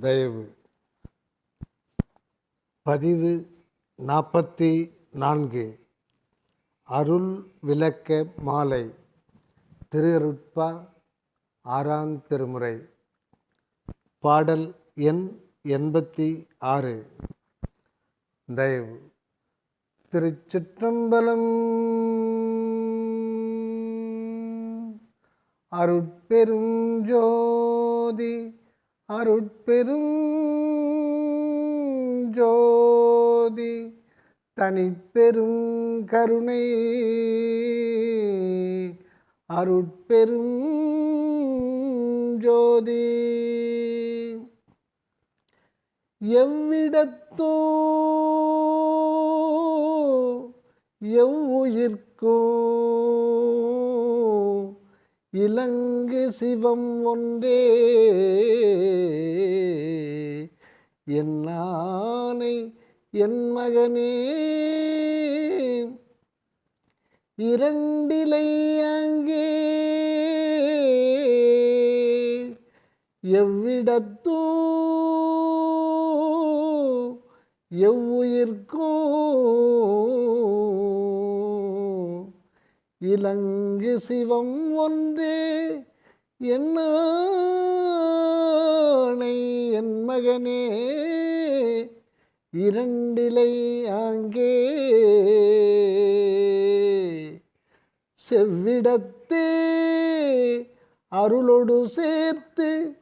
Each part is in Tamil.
தயவு. பதிவு நாற்பத்தி நான்கு. அருள் விளக்க மாலை. திருருட்பா ஆறாம் திருமுறை. பாடல் எண் எண்பத்தி ஆறு. தயவு. திருச்சிற்றம்பலம். அருட்பெருஞ்சோதி. அருட்பெரும் ஜோதி தனிப்பெரும் கருணை. அருட்பெரும் ஜோதி எவ்விடத்தோ எவ்வுயிர்க்கோ இலங்கு சிவம் ஒன்றே. என் ஆனை என் மகனே. இரண்டிலை அங்கே. எவ்விடத்தோ எவ்வுயிர்க்கோ. இலங்கு சிவம் ஒன்றே. என்னை என் மகனே? இரண்டிலை அங்கே செவ்விடத்தே அருளொடு சேர்த்து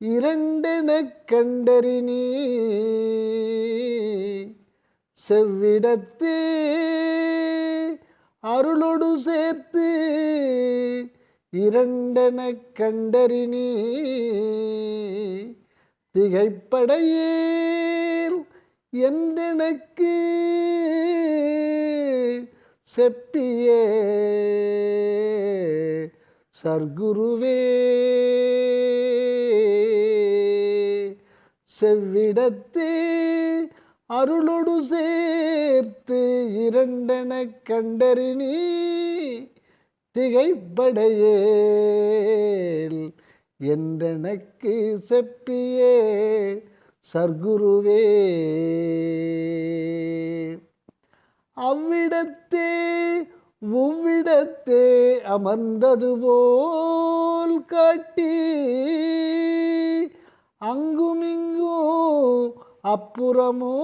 இரண்டெனக் கண்டறினி செவ்விடத்தே அருளொடு சேர்த்து இரண்டெனக் கண்டறினி. திகைப்படையேல் என்றெனக்கு செப்பியே. சர்க்குருவே. செவ்விடத்தே அருளொடு சேர்த்து இரண்டெனக் கண்டறினி திகைப்படையேல் என்றெனக்கு செப்பியே சர்க்குருவே. அவ்விடத்தே உவ்விடத்தே அமர்ந்தது போல் காட்டி அங்குமிங்கும் அப்புறமோ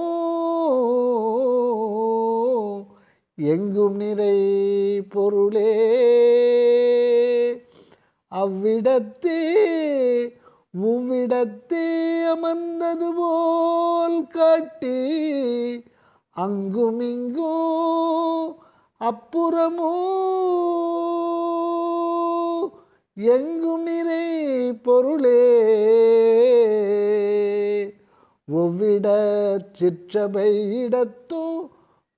எங்கும் நிறை பொருளே. அவ்விடத்தே உவ்விடத்தே அமர்ந்தது போல் காட்டி அங்குமிங்கோ அப்புறமோ எங்கும் நிறை பொருளே. ஒவ்விட சிற்றபை இடத்தோ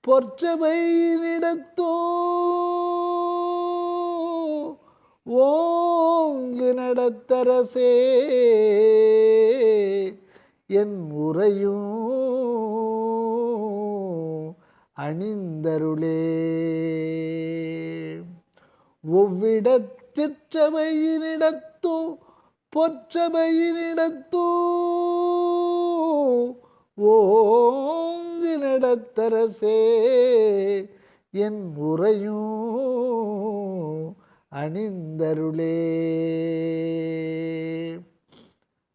பொற்சபையினிடத்தோ ஓங்கு நடத்தரசே என் உரையும் அணிந்தருளே. ஒவ்விட சிற்றபையினிடத்தோ பொற்றபையினிடத்தோ ஓங்கு நடத்தரசே என் உரையும் அணிந்தருளே.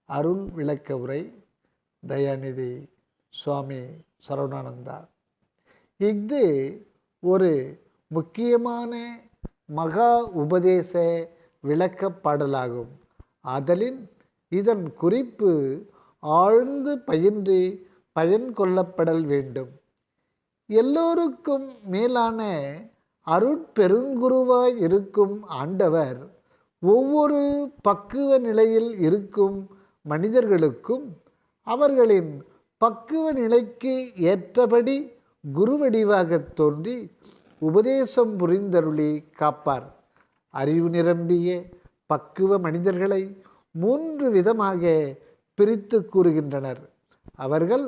அருள் விளக்க உரை தயாநிதி சுவாமி சரவணானந்தா. இது ஒரு முக்கியமான மகா உபதேச விளக்க பாடலாகும். ஆதலின் இதன் குறிப்பு ஆழ்ந்து பயின்று பயன் கொள்ளப்படல் வேண்டும். எல்லோருக்கும் மேலான அருட்பெருங்குருவாய் இருக்கும் ஆண்டவர் ஒவ்வொரு பக்குவ நிலையில் இருக்கும் மனிதர்களுக்கும் அவர்களின் பக்குவ நிலைக்கு ஏற்றபடி குருவடிவாகத் தோன்றி உபதேசம் புரிந்தருளி காப்பார். அறிவு நிரம்பிய பக்குவ மனிதர்களை மூன்று விதமாக பிரித்து கூறுகின்றனர். அவர்கள்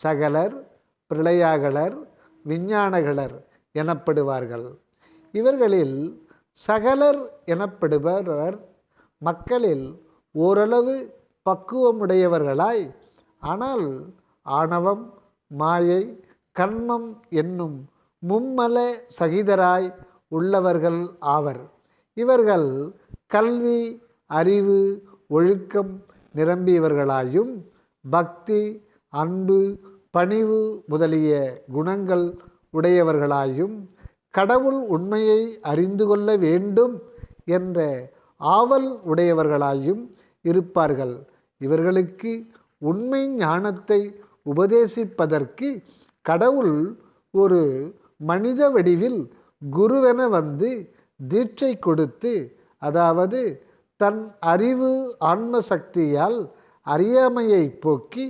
சகலர் பிரளயாகலர் விஞ்ஞானகலர் எனப்படுவார்கள். இவர்களில் சகலர் எனப்படுபவர் மக்களில் ஓரளவு பக்குவமுடையவர்களாய் ஆனால் ஆணவம் மாயை கர்மம் என்னும் மும்மல சகிதராய் உள்ளவர்கள் ஆவர். இவர்கள் கல்வி அறிவு ஒழுக்கம் நிரம்பியவர்களாயும் பக்தி அன்பு பணிவு முதலிய குணங்கள் உடையவர்களாயும் கடவுள் உண்மையை அறிந்து கொள்ள வேண்டும் என்ற ஆவல் உடையவர்களாயும் இருப்பார்கள். இவர்களுக்கு உண்மை ஞானத்தை உபதேசிப்பதற்கு கடவுள் ஒரு மனித வடிவில் குருவென வந்து தீட்சை கொடுத்து அதாவது தன் அறிவு ஆன்ம சக்தியால் அறியாமையை போக்கி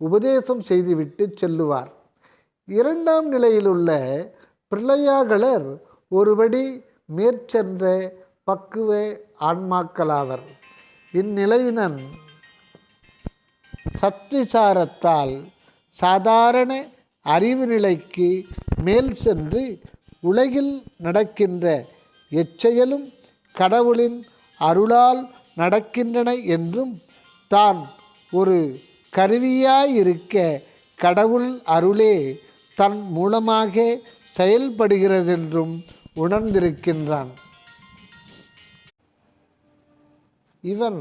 உபதேசம் செய்துவிட்டு செல்லுவார். இரண்டாம் நிலையிலுள்ள பிரளயாகலர் ஒருபடி மேற்சென்ற பக்குவ ஆன்மாக்களாவர். இந்நிலையினன் சத்விசாரத்தால் சாதாரண அறிவு நிலைக்கு மேல் சென்று உலகில் நடக்கின்ற எச்செயலும் கடவுளின் அருளால் நடக்கின்றன என்றும் தான் ஒரு கருவியாயிருக்க கடவுள் அருளே தன் மூலமாக செயல்படுகிறதென்றும் உணர்ந்திருக்கின்றான். இவன்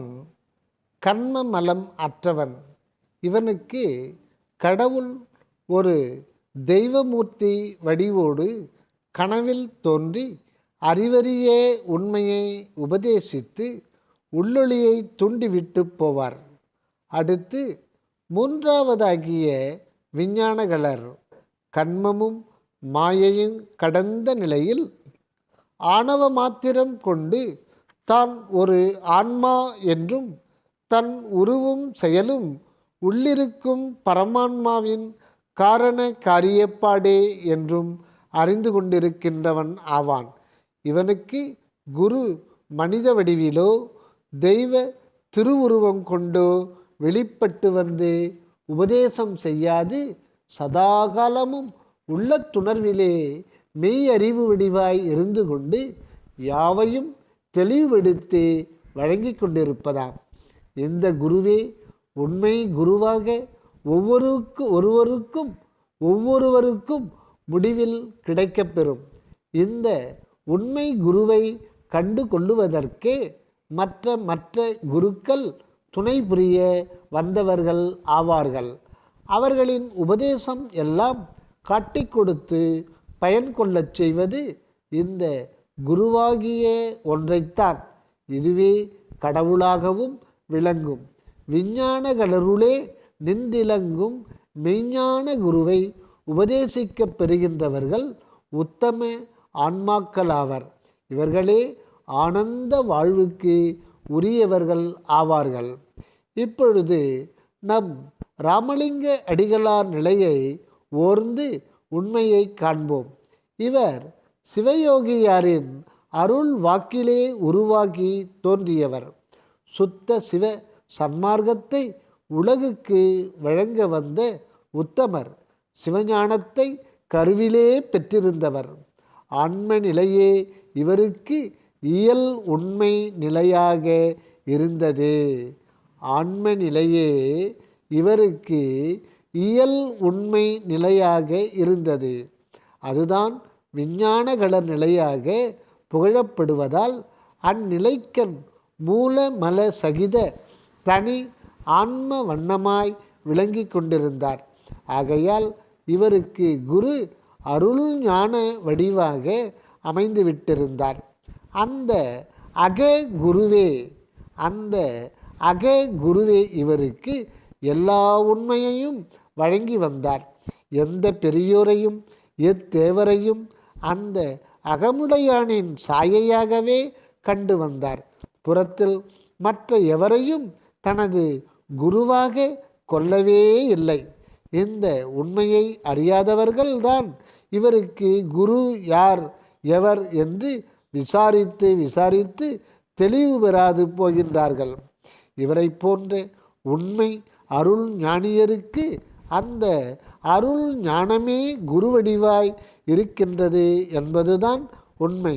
கண்ம மலம் அற்றவன். இவனுக்கு கடவுள் ஒரு தெய்வமூர்த்தி வடிவோடு கனவில் தோன்றி அறிவறியே உண்மையை உபதேசித்து உள்ளொளியை தூண்டிவிட்டு போவார். அடுத்து மூன்றாவதாகிய விஞ்ஞானகலர் கண்மமும் மாயையும் கடந்த நிலையில் ஆணவ மாத்திரம் கொண்டு தான் ஒரு ஆன்மா என்றும் தன் உருவும் செயலும் உள்ளிருக்கும் பரமான்மாவின் காரண காரியப்பாடே என்றும் அறிந்து கொண்டிருக்கின்றவன் ஆவான். இவனுக்கு குரு மனித வடிவிலோ தெய்வ திருவுருவம் கொண்டோ வெளிப்பட்டு வந்து உபதேசம் செய்யாது. சதாகாலமும் உள்ள துணர்விலே மெய் அறிவு வடிவாய் இருந்து கொண்டு யாவையும் தெளிவுபடுத்தி வழங்கி கொண்டிருப்பதாம். இந்த குருவே உண்மை குருவாக ஒவ்வொருக்கு ஒருவருக்கும் ஒவ்வொருவருக்கும் முடிவில் கிடைக்கப்பெறும். இந்த உண்மை குருவை கண்டு கொள்ளுவதற்கே மற்ற மற்ற குருக்கள் துணை புரிய வந்தவர்கள் ஆவார்கள். அவர்களின் உபதேசம் எல்லாம் காட்டிக் கொடுத்து பயன் கொள்ளச் செய்வது இந்த குருவாகிய ஒன்றைத்தான். இதுவே கடவுளாகவும் விளங்கும். விஞ்ஞானகளருளே நின்றிலங்கும் மெய்ஞான குருவை உபதேசிக்கப் பெறுகின்றவர்கள் உத்தம ஆன்மாக்கள் ஆவர் இவர்களே ஆனந்த வாழ்வுக்கு உரியவர்கள் ஆவார்கள். இப்பொழுது நம் ராமலிங்க அடிகளார் நிலையை ஓர்ந்து உண்மையை காண்போம். இவர் சிவயோகியாரின் அருள் வாக்கிலே உருவாகி தோன்றியவர். சுத்த சிவ சன்மார்க்கத்தை உலகுக்கு வழங்க வந்த உத்தமர். சிவஞானத்தை கருவிலே பெற்றிருந்தவர். ஆன்ம நிலையே இவருக்கு இயல் உண்மை நிலையாக இருந்தது. ஆன்ம நிலையே இவருக்கு இயல் உண்மை நிலையாக இருந்தது. அதுதான் விஞ்ஞானகல நிலையாக புகழப்படுவதால் அந்நிலைக்கண் மூல மல சகித தனி ஆன்ம வண்ணமாய் விளங்கி கொண்டிருந்தார். ஆகையால் இவருக்கு குரு அருள் ஞான வடிவாக அமைந்து விட்டிருந்தார் அந்த அக குருவே அந்த அக குருவே இவருக்கு எல்லா உண்மையையும் வழங்கி வந்தார். எந்த பெரியோரையும் எத்தேவரையும் அந்த அகமுடையானின் சாயையாகவே கண்டு வந்தார். புறத்தில் மற்ற எவரையும் தனது குருவாக கொள்ளவே இல்லை. இந்த உண்மையை அறியாதவர்கள்தான் இவருக்கு குரு யார் எவர் என்று விசாரித்து விசாரித்து தெளிவு பெறாது போகின்றார்கள். இவரை போன்ற உண்மை அருள் ஞானியருக்கு அந்த அருள் ஞானமே குருவடிவாய் இருக்கின்றது என்பதுதான் உண்மை.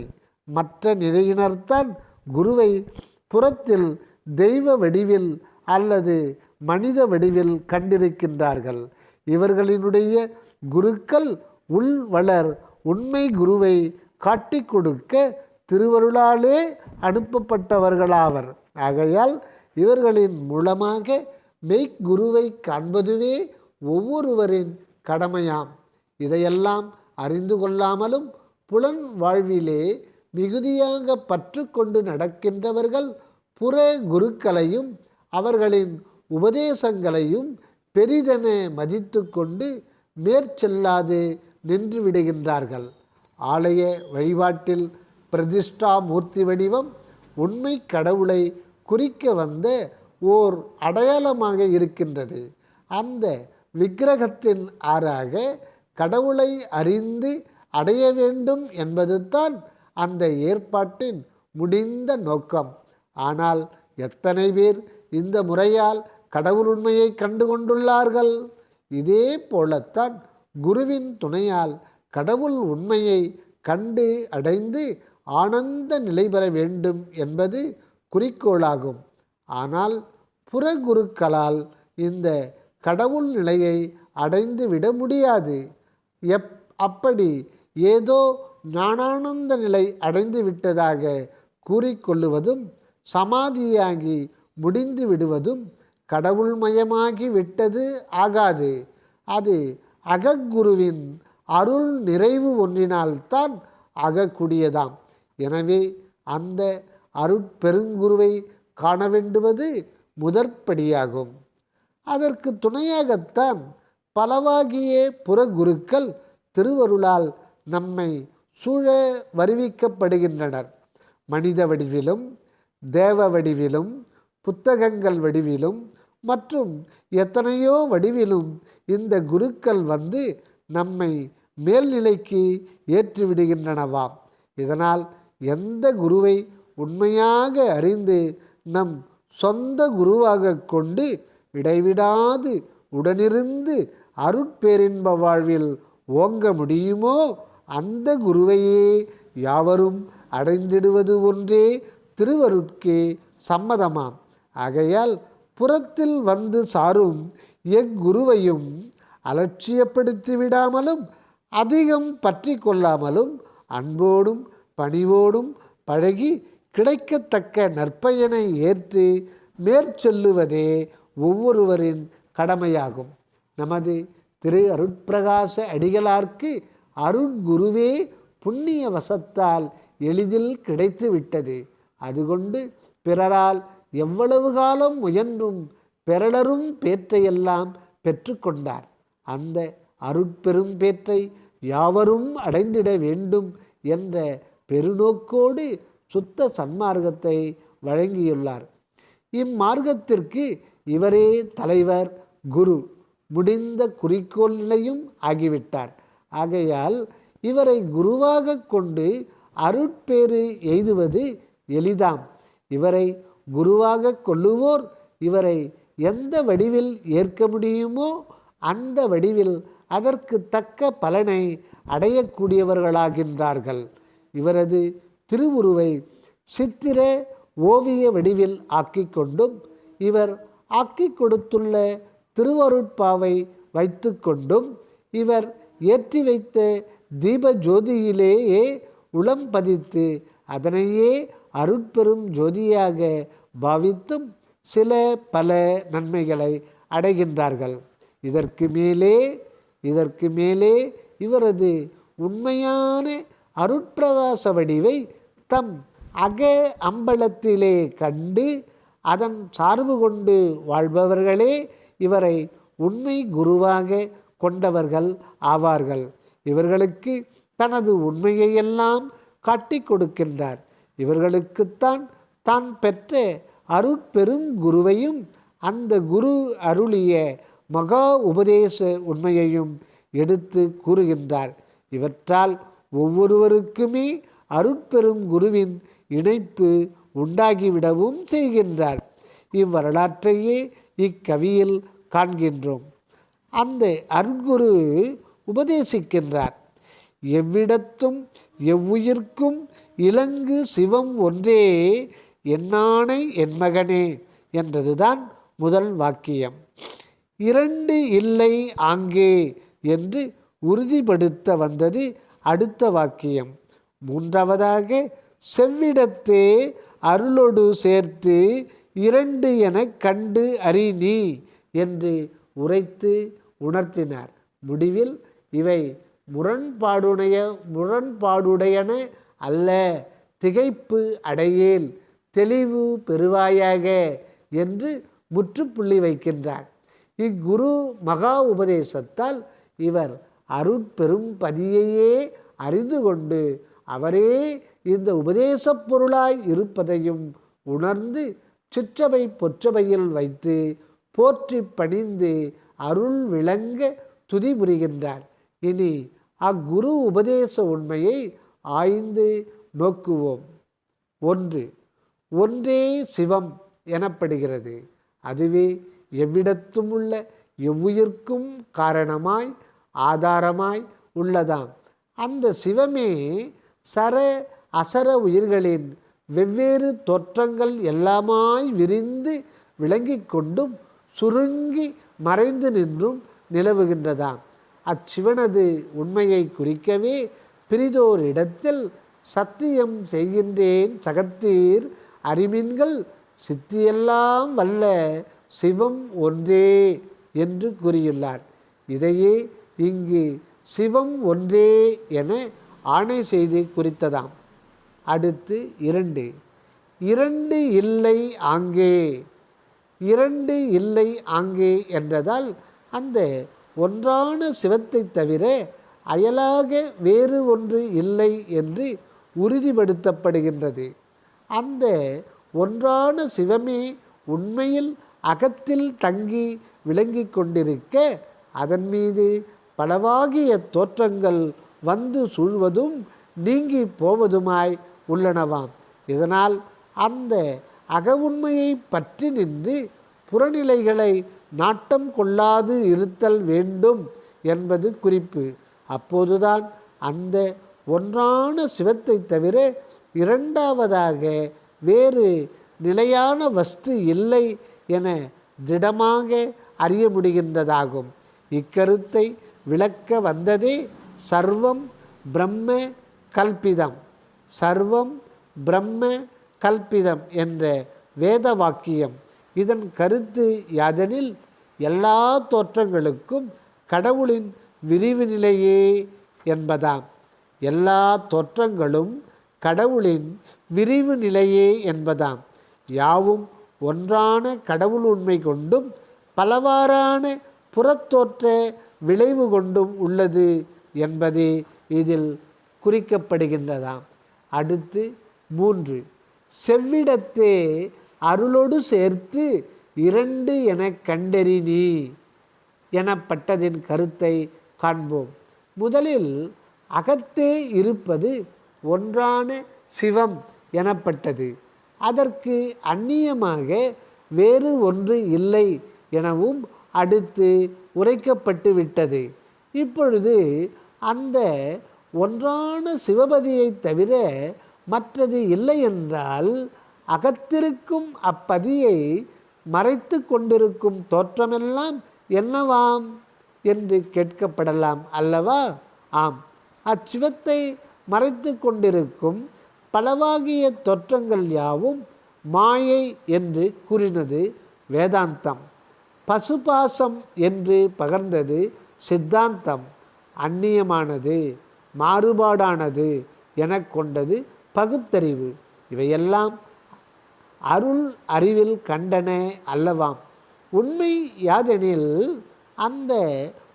மற்ற நிலையினர்தான் குருவை புறத்தில் தெய்வ வடிவில் அல்லது மனித வடிவில் கண்டிருக்கின்றார்கள். இவர்களினுடைய குருக்கள் உள் வளர் உண்மை குருவை காட்டிக் கொடுக்க திருவருளாலே அனுப்பப்பட்டவர்களாவர். ஆகையால் இவர்களின் மூலமாக மெய்க்குருவை காண்பதுவே ஒவ்வொருவரின் கடமையாம். இதையெல்லாம் அறிந்து கொள்ளாமலும் புலன் வாழ்விலே மிகுதியாக பற்று கொண்டு நடக்கின்றவர்கள் புற குருக்களையும் அவர்களின் உபதேசங்களையும் பெரிதென மதித்து கொண்டு மேற்செல்லாது நின்று விடுகின்றார்கள். ஆலய வழிபாட்டில் பிரதிஷ்டா மூர்த்தி வடிவம் உண்மை கடவுளை குறிக்க வந்த ஓர் அடையாளமாக இருக்கின்றது. அந்த விக்கிரகத்தின் ஆறாக கடவுளை அறிந்து அடைய வேண்டும் என்பதுதான் அந்த ஏற்பாட்டின் முடிந்த நோக்கம். ஆனால் எத்தனை பேர் இந்த முறையால் கடவுள் உண்மையை கண்டு கொண்டுள்ளார்கள் இதே போலத்தான் குருவின் துணையால் கடவுள் உண்மையை கண்டு அடைந்து ஆனந்த நிலை பெற வேண்டும் என்பது குறிக்கோளாகும். ஆனால் புறகுருக்களால் இந்த கடவுள் நிலையை அடைந்து விட முடியாது. எப் அப்படி ஏதோ ஞானானந்த நிலை அடைந்து விட்டதாக கூறிக்கொள்ளுவதும் சமாதியாகி முடிந்து விடுவதும் கடவுள்மயமாகி விட்டது ஆகாது. அது அகக்குருவின் அருள் நிறைவு ஒன்றினால்தான் அகக்கூடியதாம். எனவே அந்த அருட்பெருங்குருவை காண வேண்டுவது முதற்படியாகும். அதற்கு துணையாகத்தான் பலவாகிய புறகுருக்கள் திருவருளால் நம்மை சூழ வருவிக்கப்படுகின்றனர். மனித வடிவிலும் தேவ வடிவிலும் புத்தகங்கள் வடிவிலும் மற்றும் எத்தனையோ வடிவிலும் இந்த குருக்கள் வந்து நம்மை மேல்நிலைக்கு ஏற்றிவிடுகின்றனவாம் இதனால் எந்த குருவை உண்மையாக அறிந்து நம் சொந்த குருவாக கொண்டு இடைவிடாது உடனிருந்து அருட்பேரின்ப வாழ்வில் ஓங்க முடியுமோ அந்த குருவையே யாவரும் அடைந்திடுவது ஒன்றே திருவருட்கே சம்மதமாம். ஆகையால் புறத்தில் வந்து சாரும் எக்குருவையும் அலட்சியப்படுத்தி விடாமலும் அதிகம் பற்றி கொள்ளாமலும் அன்போடும் பணிவோடும் பழகி கிடைக்கத்தக்க நற்பயனை ஏற்று மேற்சொல்லுவதே ஒவ்வொருவரின் கடமையாகும். நமது திரு அருட்பிரகாச அடிகளார்க்கு அருட்குருவே புண்ணிய வசத்தால் எளிதில் கிடைத்து விட்டது அதுகொண்டு பிறரால் எவ்வளவு காலம் முயன்றும் பெறலரும் பேற்றையெல்லாம் பெற்றுக்கொண்டார். அந்த அருட்பெரும் பேற்றை யாவரும் அடைந்திட வேண்டும் என்ற பெருநோக்கோடு சுத்த சன்மார்க்கத்தை வழங்கியுள்ளார். இம்மார்க்கத்திற்கு இவரே தலைவர் குரு. முடிந்த குறிக்கோள் நிலையும் ஆகிவிட்டார். ஆகையால் இவரை குருவாக கொண்டு அருட்பேறு எய்துவது எளிதாம். இவரை குருவாக கொள்ளுவோர் இவரை எந்த வடிவில் ஏற்க முடியுமோ அந்த வடிவில் அதற்கு தக்க பலனை அடையக்கூடியவர்களாகின்றார்கள். இவரது திருவுருவை சித்திர ஓவிய வடிவில் ஆக்கி கொண்டும் இவர் ஆக்கி கொடுத்துள்ள திருவருட்பாவை வைத்து கொண்டும் இவர் ஏற்றி வைத்த தீப ஜோதியிலேயே உளம் பதித்து அதனையே அருட்பெரும் ஜோதியாக பாவித்தும் சில பல நன்மைகளை அடைகின்றார்கள். இதற்கு மேலே இதற்கு மேலே இவரது உண்மையான அருட்பிரகாச வடிவை தம் அக அம்பலத்திலே கண்டு அதன் சார்பு கொண்டு வாழ்பவர்களே இவரை உண்மை குருவாக கொண்டவர்கள் ஆவார்கள். இவர்களுக்கு தனது உண்மையையெல்லாம் காட்டிக் கொடுக்கின்றார். இவர்களுக்குத்தான் தான் பெற்ற அருட்பெரும் குருவையும் அந்த குரு அருளிய மகா உபதேச உண்மையையும் எடுத்து கூறுகின்றார். இவற்றால் ஒவ்வொருவருக்குமே அருட்பெரும் குருவின் இணைப்பு உண்டாகிவிடவும் செய்கின்றார். இவ்வரலாற்றையே இக்கவியில் காண்கின்றோம். அந்த அருட்குரு உபதேசிக்கின்றார். எவ்விடத்தும் எவ்வுயிர்க்கும் இலங்கு சிவம் ஒன்றே என்னானை என் மகனே என்றதுதான் முதல் வாக்கியம். இரண்டு இல்லை ஆங்கே என்று உறுதிப்படுத்த வந்தது அடுத்த வாக்கியம். மூன்றாவதாக செவ்விடத்தே அருளொடு சேர்த்து இரண்டு என கண்டு அறி நீ என்று உரைத்து உணர்த்தினார். முடிவில் இவை முரண்பாடுடைய முரண்பாடுடையன அல்ல திகைப்பு அடையேல் தெளிவு பெறுவாயாக என்று முற்றுப்புள்ளி வைக்கின்றார். இக்குரு மகா உபதேசத்தால் இவர் அருட்பெரும் பதியையே அறிந்து கொண்டு அவரே இந்த உபதேசப் பொருளாய் இருப்பதையும் உணர்ந்து சிற்றவை பொற்றவையில் வைத்து போற்றி பணிந்து அருள் விளங்க துதி புரிகின்றார். இனி அக்குரு உபதேச உண்மையை ஆய்ந்து நோக்குவோம். ஒன்று ஒன்றே சிவம் எனப்படுகிறது. அதுவே எவ்விடத்தும் உள்ள எவ்வுயிர்க்கும் காரணமாய் ஆதாரமாய் உள்ளதாம். அந்த சிவமே சர அசர உயிர்களின் வெவ்வேறு தோற்றங்கள் எல்லாமாய் விரிந்து விளங்கிக் கொண்டும் சுருங்கி மறைந்து நின்றும் நிலவுகின்றதாம். அச்சிவனது உண்மையை குறிக்கவே பிரிதோர் இடத்தில் சத்தியம் செய்கின்றேன் சகத்தீர் அறிமின்கள் சித்தியெல்லாம் வல்ல சிவம் ஒன்றே என்று கூறியுள்ளார். இதையே இங்கு சிவம் ஒன்றே என ஆணை செய்து குறித்ததாம். அடுத்து இரண்டு. இரண்டு இல்லை ஆங்கே. இரண்டு இல்லை ஆங்கே என்றதால் அந்த ஒன்றான சிவத்தை தவிர அயலாக வேறு ஒன்று இல்லை என்று உறுதிப்படுத்தப்படுகின்றது. அந்த ஒன்றான சிவமே உண்மையில் அகத்தில் தங்கி விளங்கி கொண்டிருக்க அதன் மீது பலவாகிய தோற்றங்கள் வந்து சூழ்வதும் நீங்கி போவதுமாய் உள்ளனவாம். இதனால் அந்த அகவுண்மையை பற்றி நின்று புறநிலைகளை நாட்டம் கொள்ளாது இருத்தல் வேண்டும் என்பது குறிப்பு. அப்போதுதான் அந்த ஒன்றான சிவத்தை தவிர இரண்டாவதாக வேறு நிலையான வஸ்து இல்லை என திடமாக அறிய முடிகின்றதாகும். இக்கருத்தை விளக்க வந்ததே சர்வம் பிரம்ம கல்பிதம். சர்வம் பிரம்ம கல்பிதம் என்ற வேத வாக்கியம். இதன் கருத்து யாதெனில் எல்லா தோற்றங்களுக்கும் கடவுளின் விரிவு நிலையே என்பதாம். எல்லா தோற்றங்களும் கடவுளின் விரிவு நிலையே என்பதாம். யாவும் ஒன்றான கடவுள் உண்மை கொண்டும் பலவாறான புறத்தோற்ற விளைவு கொண்டும் உள்ளது என்பதே இதில் குறிக்கப்படுகின்றதாம். அடுத்து மூன்று. செவ்விடத்தே அருளோடு சேர்த்து இரண்டு என கண்டறினி எனப்பட்டதின் கருத்தை காண்போம். முதலில் அகத்தே இருப்பது ஒன்றான சிவம் எனப்பட்டது. அதற்கு அந்நியமாக வேறு ஒன்று இல்லை எனவும் அடுத்து உரைக்கப்பட்டு விட்டது. இப்பொழுது அந்த ஒன்றான சிவபதியை தவிர மற்றது இல்லை என்றால் அகத்திருக்கும் அப்பதியை மறைத்து கொண்டிருக்கும் தோற்றமெல்லாம் என்னவாம்? என்று கேட்கப்படலாம் அல்லவா? ஆம். அச்சிவத்தை மறைத்து கொண்டிருக்கும் பலவாகிய தோற்றங்கள் யாவும் மாயை என்று கூறினது வேதாந்தம். பசுபாசம் என்று பகர்ந்தது சித்தாந்தம். அந்நியமானது மாறுபாடானது என கொண்டது பகுத்தறிவு. இவையெல்லாம் அருள் அறிவில் கண்டன அல்லவாம். உண்மை யாதெனில் அந்த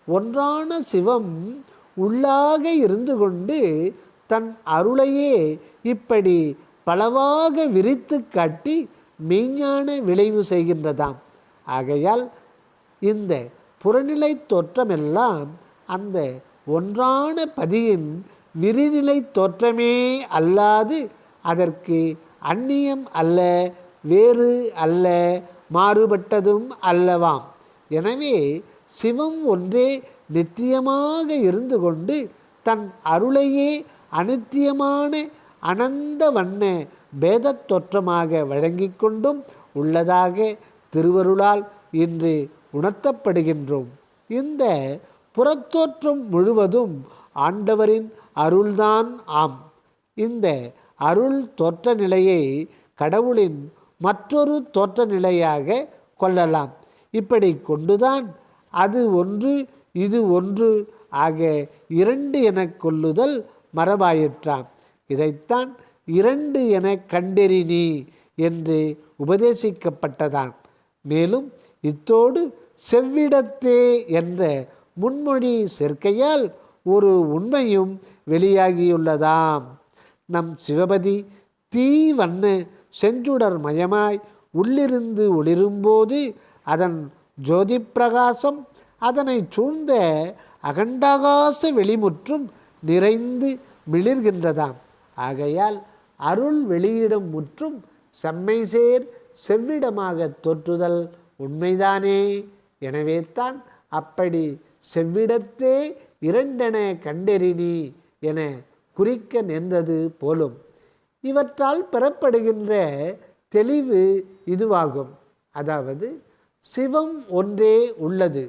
ஒன்றான சிவம் உள்ளாக இருந்து கொண்டு தன் அருளையே இப்படி பலவாக விரித்து காட்டி மெய்ஞான விளைவு செய்கின்றதாம். ஆகையால் இந்த புறநிலை தோற்றமெல்லாம் அந்த ஒன்றான பதியின் விரிநிலை தோற்றமே அல்லாது அதற்கு அந்நியம் அல்ல வேறு அல்ல மாறுபட்டதும் அல்லவாம். எனவே சிவம் ஒன்றே நித்தியமாக இருந்து கொண்டு தன் அருளையே அனித்தியமான அனந்த வண்ண பேதத் தோற்றமாக வழங்கிக் கொண்டும் உள்ளதாக திருவருளால் இன்று உணர்த்தப்படுகின்றோம். இந்த புறத்தோற்றம் முழுவதும் ஆண்டவரின் அருள்தான் ஆம். இந்த அருள் தோற்ற நிலையை கடவுளின் மற்றொரு தோற்ற நிலையாக கொள்ளலாம். இப்படி கொண்டுதான் அது ஒன்று இது ஒன்று ஆக இரண்டு எனக் கொள்ளுதல் மரபாயிற்றாம் இதைத்தான் இரண்டு என கண்டெறினி என்று உபதேசிக்கப்பட்டதாம். மேலும் இத்தோடு செவ்விடத்தே என்ற முன்மொழி சேர்க்கையால் ஒரு உண்மையும் வெளியாகியுள்ளதாம். நம் சிவபதி தீ வண்ண செஞ்சுடர் மயமாய் உள்ளிருந்து ஒளிரும்போது அதன் ஜோதி பிரகாசம் அதனை சூழ்ந்த அகண்டாகாச வெளிமுற்றும் நிறைந்து மிளிர்கின்றதாம். ஆகையால் அருள் வெளியிடம் முற்றும் செம்மை சேர் செவ்விடமாக தோற்றுதல் உண்மைதானே. எனவே தான் அப்படி செவ்விடத்தே இரண்டென கண்டெறினி என குறிக்க நேர்ந்தது போலும். இவற்றால் பெறப்படுகின்ற தெளிவு இதுவாகும். அதாவது சிவம் ஒன்றே உள்ளது.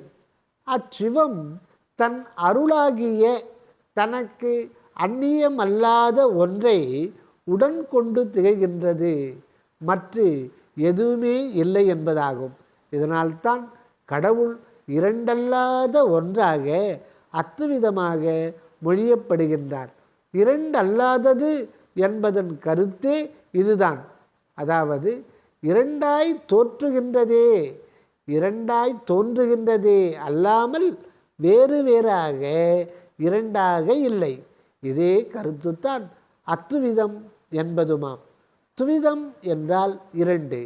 அச்சிவம் தன் அருளாகிய தனக்கு அந்நியமல்லாத ஒன்றை உடன் கொண்டு திகழ்கின்றது. மற்ற எதுவுமே இல்லை என்பதாகும். இதனால்தான் கடவுள் இரண்டல்லாத ஒன்றாக அத்துவிதமாக மொழியப்படுகின்றார். இரண்டல்லாதது என்பதன் கருத்தே இதுதான். அதாவது இரண்டாய் தோற்றுகின்றதே இரண்டாய் தோன்றுகின்றதே அல்லாமல் வேறு வேறாக இரண்டாக இல்லை. இதே கருத்துத்தான். அத்துவிதம் என்பதுமாம் துவிதம் என்றால் இரண்டு.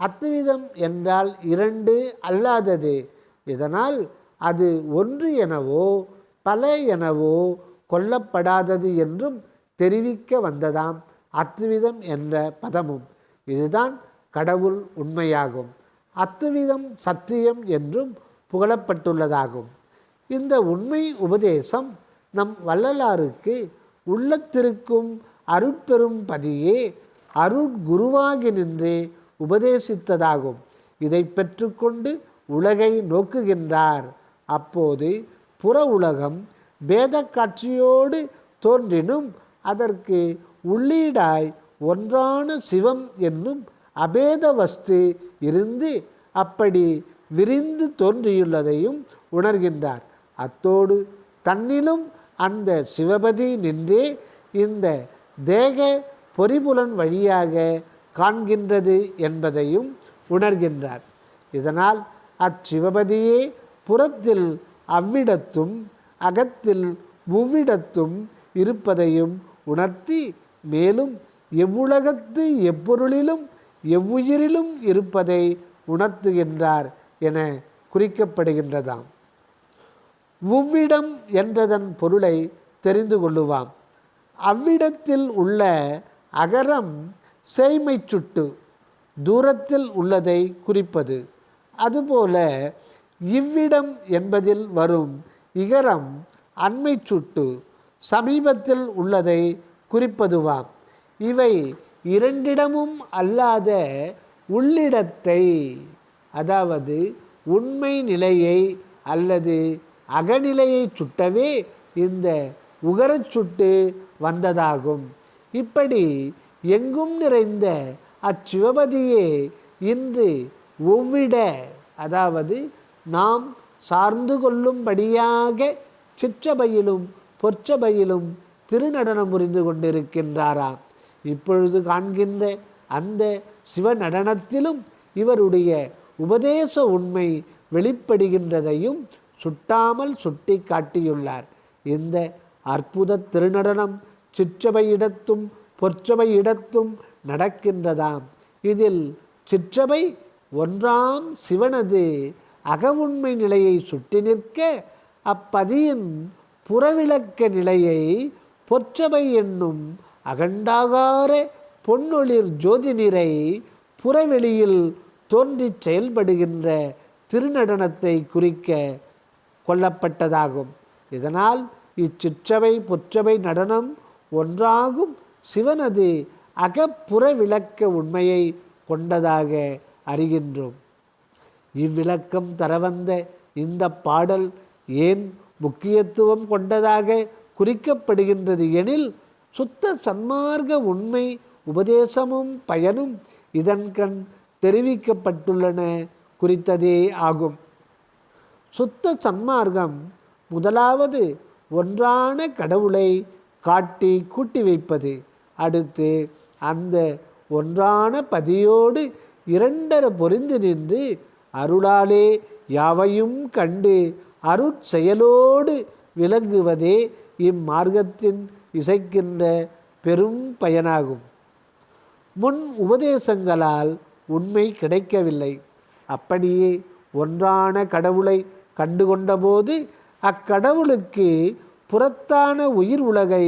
அத்துவிதம் என்றால் இரண்டு அல்லாதது. இதனால் அது ஒன்று எனவோ பல எனவோ கொல்லப்படாதது என்றும் தெரிவிக்க வந்ததாம். அத்துவிதம் என்ற பதமும் இதுதான் கடவுள் உண்மையாகும். அத்துவிதம் சத்தியம் என்றும் புகழப்பட்டுள்ளதாகும். இந்த உண்மை உபதேசம் நம் வள்ளலாருக்கு உள்ளத்திருக்கும் அருட்பெரும் பதியே அருட்குருவாகி நின்று உபதேசித்ததாகும். இதை பெற்றுக்கொண்டு உலகை நோக்குகின்றார். அப்போது புற உலகம் பேத காட்சியோடு தோன்றினும் அதற்கு உள்ளீடாய் ஒன்றான சிவம் என்னும் அபேத வஸ்து இருந்து அப்படி விரிந்து தோன்றியுள்ளதையும் உணர்கின்றார். அத்தோடு தன்னிலும் அந்த சிவபதி நின்றே இந்த தேக பொறிபுலன் வழியாக காண்கின்றது என்பதையும் உணர்கின்றார். இதனால் அச்சிவபதியே புறத்தில் அவ்விடத்தும் அகத்தில் உவ்விடத்தும் இருப்பதையும் உணர்த்தி மேலும் எவ்வுலகத்து எப்பொருளிலும் எவ்வுயிரிலும் இருப்பதை உணர்த்துகின்றார் என குறிக்கப்படுகின்றதாம். உவ்விடம் என்றதன் பொருளை தெரிந்து கொள்ளுவாம். அவ்விடத்தில் உள்ள அகரம் செய்மை சுட்டு தூரத்தில் உள்ளதை குறிப்பது. அதுபோல இவ்விடம் என்பதில் வரும் இகரம் அண்மை சுட்டு சமீபத்தில் உள்ளதை குறிப்பதுவாம். இவை இரண்டிடமும் அல்லாத உள்ளிடத்தை அதாவது உண்மை நிலையை அல்லது அகநிலையை சுட்டவே இந்த உகரச் சுட்டு வந்ததாகும். இப்படி எங்கும் நிறைந்த அச்சிவபதியே இன்று ஒவ்விட அதாவது நாம் சார்ந்து கொள்ளும்படியாக சிற்றபையிலும் பொற்சபையிலும் திருநடனம் புரிந்து கொண்டிருக்கின்றாராம். இப்பொழுது காண்கின்ற அந்த சிவ நடனத்திலும் இவருடைய உபதேச உண்மை வெளிப்படுகின்றதையும் சுட்டாமல் சுட்டி காட்டியுள்ளார். இந்த அற்புத திருநடனம் சிற்றபையிடத்தும் பொற்சபையிடத்தும் நடக்கின்றதாம். இதில் சிற்றபை ஒன்றாம் சிவனது அகவுண்மை நிலையை சுட்டி நிற்க அப்பதியின் புறவிளக்க நிலையை பொற்றவை என்னும் அகண்டாகார பொன்னொளிர் ஜோதி நிறை புறவெளியில் தோன்றிச் செயல்படுகின்ற திருநடனத்தை குறிக்க கொல்லப்பட்டதாகும். இதனால் இச்சிற்றவை பொற்றவை நடனம் ஒன்றாகும். சிவனது அகப்புற விளக்க உண்மையை கொண்டதாக அறிகின்றோம். இவ்விளக்கம் தரவந்த இந்த பாடல் ஏன் முக்கியத்துவம் கொண்டதாக குறிக்கப்படுகின்றது எனில் சுத்த சன்மார்க்க உண்மை உபதேசமும் பயனும் இதன்கண் தெரிவிக்கப்பட்டுள்ளன குறித்ததே ஆகும். சுத்த சன்மார்க்கம் முதலாவது ஒன்றான கடவுளை காட்டி கூட்டி வைப்பது. அடுத்து அந்த ஒன்றான பதியோடு இரண்டர பொறிந்து நின்று அருளாலே யாவையும் கண்டு அருட்செயலோடு விளங்குவதே இம்மார்க்கத்தின் இசைக்கின்ற பெரும் பயனாகும். முன் உபதேசங்களால் உண்மை கிடைக்கவில்லை. அப்படியே ஒன்றான கடவுளை கண்டுகொண்டபோது அக்கடவுளுக்கு புறத்தான உயிர் உலகை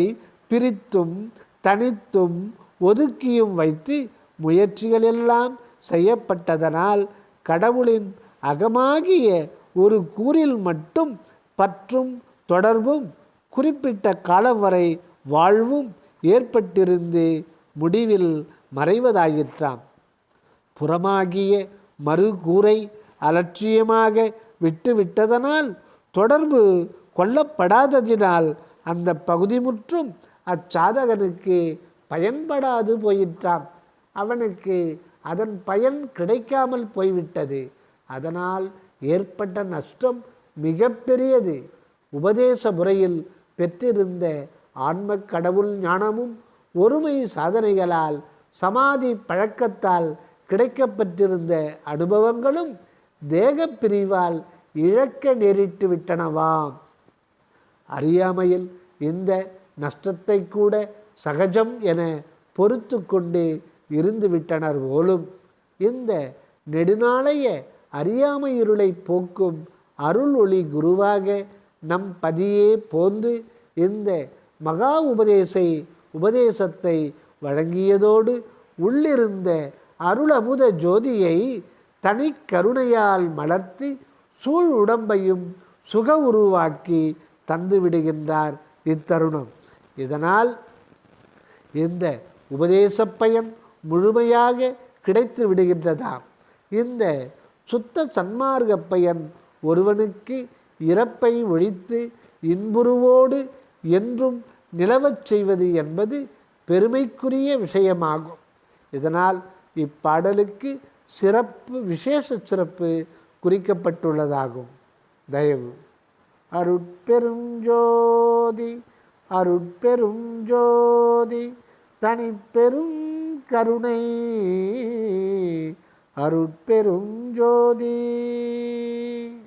பிரித்தும் தனித்தும் ஒதுக்கியும் வைத்து முயற்சிகளெல்லாம் செய்யப்பட்டதனால் கடவுளின் அகமாகிய ஒரு கூறில் மட்டும் பற்றும் தொடர்பும் குறிப்பிட்ட காலம் வரை வாழ்வும் ஏற்பட்டிருந்து முடிவில் மறைவதாயிற்றாம். புறமாகிய மறுகூரை அலட்சியமாக விட்டுவிட்டதனால் தொடர்பு கொல்லப்படாததினால் அந்த பகுதி முற்றும் அச்சாதகனுக்கு பயன்படாது போயிற்றாம். அவனுக்கு அதன் பயன் கிடைக்காமல் போய்விட்டது. அதனால் ஏற்பட்ட நஷ்டம் மிக பெரியது உபதேச முறையில் பெற்றிருந்த ஆன்ம கடவுள் ஞானமும் ஒருமை சாதனைகளால் சமாதி பழக்கத்தால் கிடைக்கப்பட்டிருந்த அனுபவங்களும் தேகப் பிரிவால் இழக்க நேரிட்டு விட்டனவாம். அறியாமையில் இந்த நஷ்டத்தை கூட சகஜம் என பொறுத்து கொண்டு இருந்து விட்டனர் போலும் இந்த நெடுநாளைய அறியாமை இருளை போக்கும் அருள் ஒளி குருவாக நம் பதியே போந்து இந்த மகா உபதேசை உபதேசத்தை வழங்கியதோடு உள்ளிருந்த அருள் அமுத ஜோதியை தனி கருணையால் மலர்த்தி சூழ் உடம்பையும் சுக உருவாக்கி தந்து விடுகின்றார் இத்தருணம். இதனால் இந்த உபதேச பயன் முழுமையாக கிடைத்து விடுகின்றதாம் இந்த சுத்த சன்மார்க்க பயன் ஒருவனுக்கு இறப்பை ஒழித்து இன்புருவோடு என்றும் நிலவச் செய்வது என்பது பெருமைக்குரிய விஷயமாகும். இதனால் இப்பாடலுக்கு சிறப்பு விசேஷ சிறப்பு குறிக்கப்பட்டுள்ளதாகும். தயவு. அருட்பெருஞ்சோதி அருட்பெருஞ்சோதி தனிப்பெரும் கருணை. அருட்பெருஞ்சோதி.